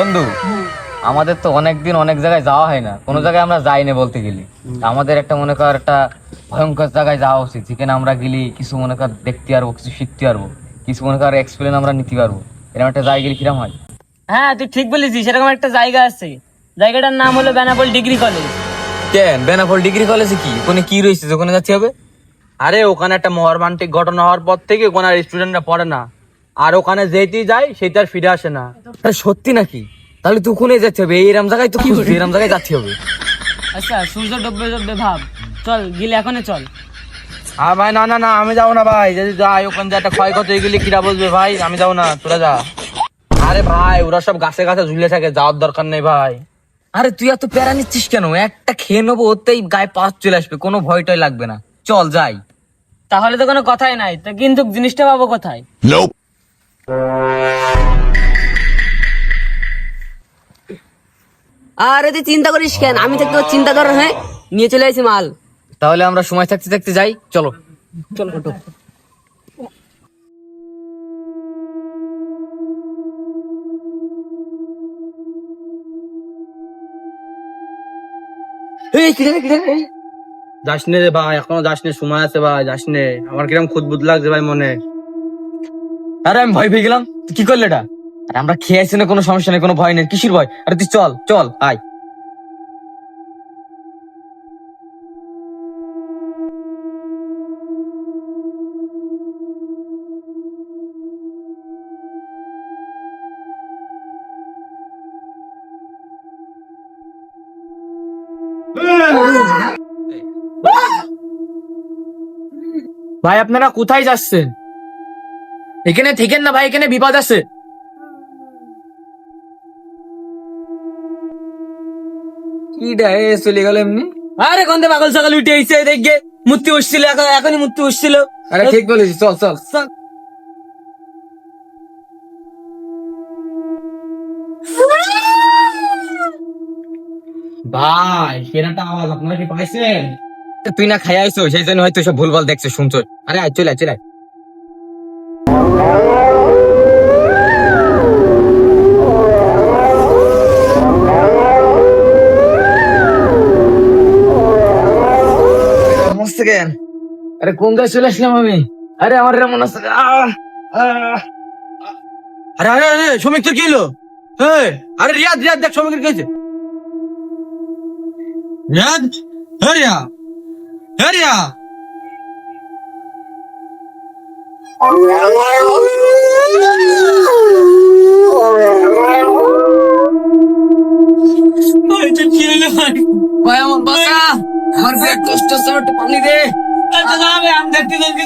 বন্ধু আমাদের তো অনেক দিন অনেক জায়গায় যাওয়া হয় না। কোনো জায়গায় আমরা যাই না বলতে গেলে। আমাদের একটা মনে কর একটা ভয়ঙ্কর জায়গায় যাওয়া উচিত যেখানে আমরা গেলে কিছু মনে কর দেখতে পারব কিছু শিখতে পারব কিছু মনে কর এক্সপিরিয়েন্স আমরা নিতে পারব। এরকম একটা জায়গায় গেলে কিরম হয়? হ্যাঁ তুই ঠিক বলেছিস সেরকম একটা জায়গা আছে। জায়গাটার নাম হলো বেনাপোল ডিগ্রি কলেজ। কেন? বেনাফল ডিগ্রি কলেজে কি? ওখানে কি রয়েছে? ওখানে যাচ্ছে হবে? আরে ওখানে একটা মর্মান্তিক ঘটনা হওয়ার পর থেকে ওখানে আর স্টুডেন্টরা পড়ে না। আর ওখানে যেতেই যায় সেটা আর ফিরে আসে না। সত্যি নাকি? তাহলে তুই ওখানে যেতে হবে। এইরকম জায়গায় তো এরকম জায়গায় যাচ্ছে হবে। আচ্ছা সূর্য ডুববে ডুববে ভাব। চল গিলে এখনই চল। আর ভাই না না না আমি যাব না ভাই। যদি যাই ওখানে যে একটা ক্ষয়ক্ষতি হয়ে গেলে কিরা বলবে? ভাই আমি যাব না তোরা যা। আরে ভাই ওরা সব গাছে গাছে ঝুলে থাকে যাওয়ার দরকার নেই ভাই। আরে তুই এত প্যারা নিচ্ছিস কেন? একটা খেয়ে নেব ওতেই গায়ে পাঁচ চলে আসবে কোনো ভয় টয় লাগবে না। চল যাই। তাহলে তো কোনো কথাই নাই। তা কিন্তু জিনিসটা পাবো কোথায়? আরে তুই চিন্তা করিস কেন? আমি থাকতে চিন্তা কর হ্যাঁ নিয়ে চলে আসি মাল। তাহলে আমরা সময় থাকতে থাকতে যাই চলো। চল। ফটো কিরে রে। যাস ভাই এখনও যাস নে সময় আছে ভাই যাস নে। আমার কিরম খুদবুদ লাগছে ভাই মনে। আরে আমি ভয় পেয়ে গেলাম। তুই কি করলে এটা? আরে আমরা খেয়ে আসছি না, কোনো সমস্যা নেই, কোনো ভয় নেই। কিসের ভয়? আরে তুই চল চল, আয়। ভাই, আপনারা কোথায় যাচ্ছেন? এখানে থেকেন না ভাই এখানে বিপদ আছে। কি রে চলে গেল এমনি। আরে গন্ধে পাগল সকাল উঠে এসে দেখবে মূর্তি উঠছিল এখন এখনই মূর্তি উঠছিল আরে ঠিক বলেছিস চল চল। ভাই সেরাটা আওয়াজ আপনারা কি পাইছেন? তুই না খাই আইছো সেই জন্য হয়তো সব ভুলভাল দেখছ শুনছো। আরে চলে আয় চলে আয়। আরে কোন গাছ চলে আসলাম আমি? আরে আমার মনে আহ। আরে আরে আরে, শ্রমিক তোর কি হলো? হ্যাঁ আরে রিয়াদ রিয়াদ, দেখ শ্রমিকের কেছে রিয়াদ? হ্যাঁ রিয়া। রিয়া। আমার পেট কষ্ট হচ্ছে একটু পানি দে। আমি দেখতে দেখতে